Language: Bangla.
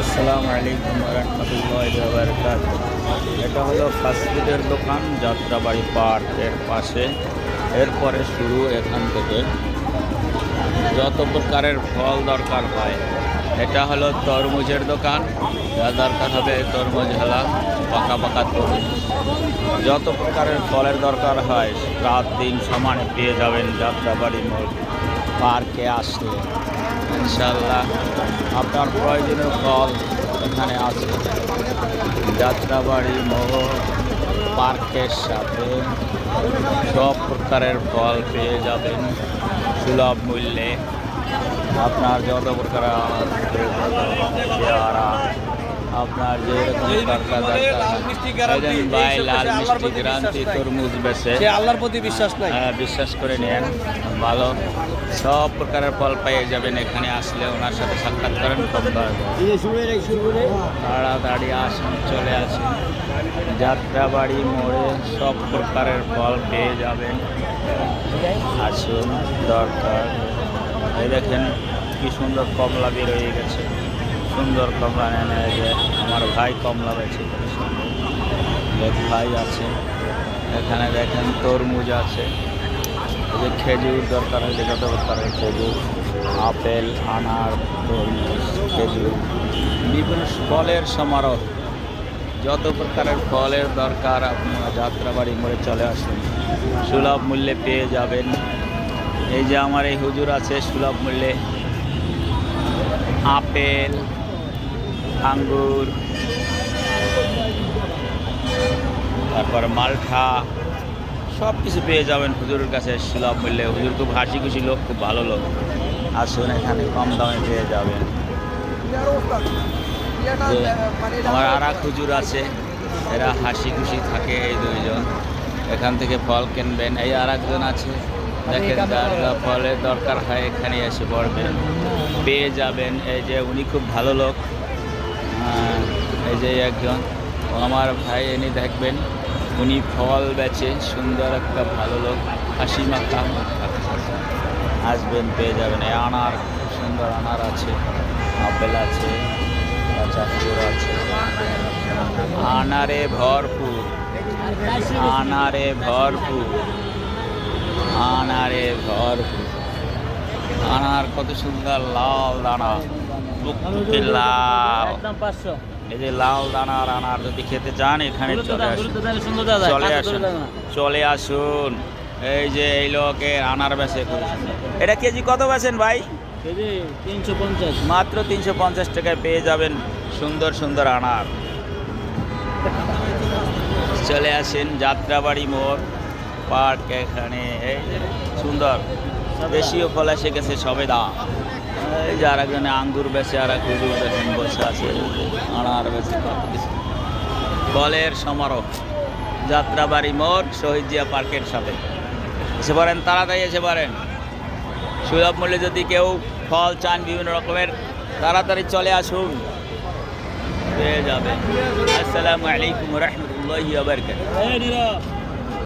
আসসালামু আলাইকুম রহমতুল্লাহ বারকাত এটা হলো ফাস্টফুডের দোকান, যাত্রাবাড়ি পার্কের পাশে। এরপরে শুরু এখান থেকে। যত প্রকারের ফল দরকার হয়, এটা হলো তরমুজের দোকান। যা দরকার হবে তরমুজ হেলা পাকা পাকা তরমুজ। যত প্রকারের ফলের দরকার হয়, রাত দিন সমানে পেয়ে যাবেন যাত্রাবাড়ি মোড় পার্কে আসলে। ইনশাল্লাহ আপনার প্রয়োজনীয় ফল এখানে আছে। যাত্রাবাড়ি মোড় পার্কের সাথে সব প্রকারের ফল পেয়ে যাবেন সুলভ মূল্যে। আপনার যত প্রকার আপনার হয়। ভাই লাল মিষ্টি গ্রান্তি তরমুজ বেছে আল্লাহর প্রতি বিশ্বাস নাই। হ্যাঁ বিশ্বাস করে নেন ভালো। সব প্রকারের ফল পেয়ে যাবেন এখানে আসলে ওনার সাথে সাক্ষাৎ করেন খুব তাড়াতাড়ি আসুন চলে আসুন। যাত্রাবাড়ি মোড়ে সব প্রকারের ফল পেয়ে যাবেন। আসুন দরকার। এই দেখেন কি সুন্দর কমলা বের হয়ে গেছে। সুন্দর কমলা এই যে আমার ভাই কমলা বেছে এক ভাই আছে, এখানে দেখেন তরমুজ আছে। এই যে খেজুর দরকার হলে যত প্রকারের খেজুর, আপেল, আনার, তরমুজ, খেজুর, বিভিন্ন ফলের সমারোহ। যত প্রকারের ফলের দরকার আপনারা যাত্রাবাড়ি মোড়ে চলে আসুন। সুলভ মূল্যে পেয়ে যাবেন। এই যে আমার এই হুজুর আছে, সুলভ মূল্যে আপেল আঙ্গুর, তারপর মালঠা সব কিছু পেয়ে যাবেন হুজুরের কাছে সুলভ মূল্যে হুজুর খুব হাসি খুশি লোক, খুব ভালো লোক। আসুন এখানে, কম দামে পেয়ে যাবেন। আমার আর এক হুজুর আছে, এরা হাসি খুশি থাকে এই দুইজন। এখান থেকে ফল কিনবেন, এই আর একজন আছে। দেখেন যার ফলের দরকার হয় এখানে এসে পড়বেন। পেয়ে যাবেন, এই যে উনি খুব ভালো লোক। এই যে একজন, আমার ভাই এনে দেখবেন, উনি ফল বেচে সুন্দর একটা ভালো লোক, হাসি মাখা আসবেন পেয়ে যাবেন। এই আনার খুব সুন্দর আনার আছে, আপেল আছে আছে। আনারে ভরপুর আনারে ভরপুর আনারে ভরপুর। আনার কত সুন্দর লাল দানা লাল। এই যে লাল দানার আনার যদি খেতে চান এখানে চলে আসুন। চলে আসুন। চলে আসুন। এই যে এই লোকের আনার সুন্দর। এটা কেজি কত বেছেন ভাই? তিনশো পঞ্চাশ। মাত্র তিনশো পঞ্চাশ টাকায় পেয়ে যাবেন সুন্দর সুন্দর আনার চলে আসেন যাত্রাবাড়ি মোড় পার্ক এখানে। এই যে সুন্দর। দেশীয় ফল এসে গেছে সবেদা এই যে আর একজনে আঙ্গুর বেছে আর এক হুজুর দেখেন বসে আছে। আনার বেছে কত কিছু ফলের সমারোহ। যাত্রাবাড়ি মোড়, শহীদ জিয়া পার্কের সাথে। এসে পারেন তাড়াতাড়ি এসে পারেন সুলভ মূল্যে যদি কেউ ফল চান বিভিন্ন রকমের, তাড়াতাড়ি চলে আসুন। পেয়ে যাবে আসসালামু আলাইকুম রহমতুল্লাহ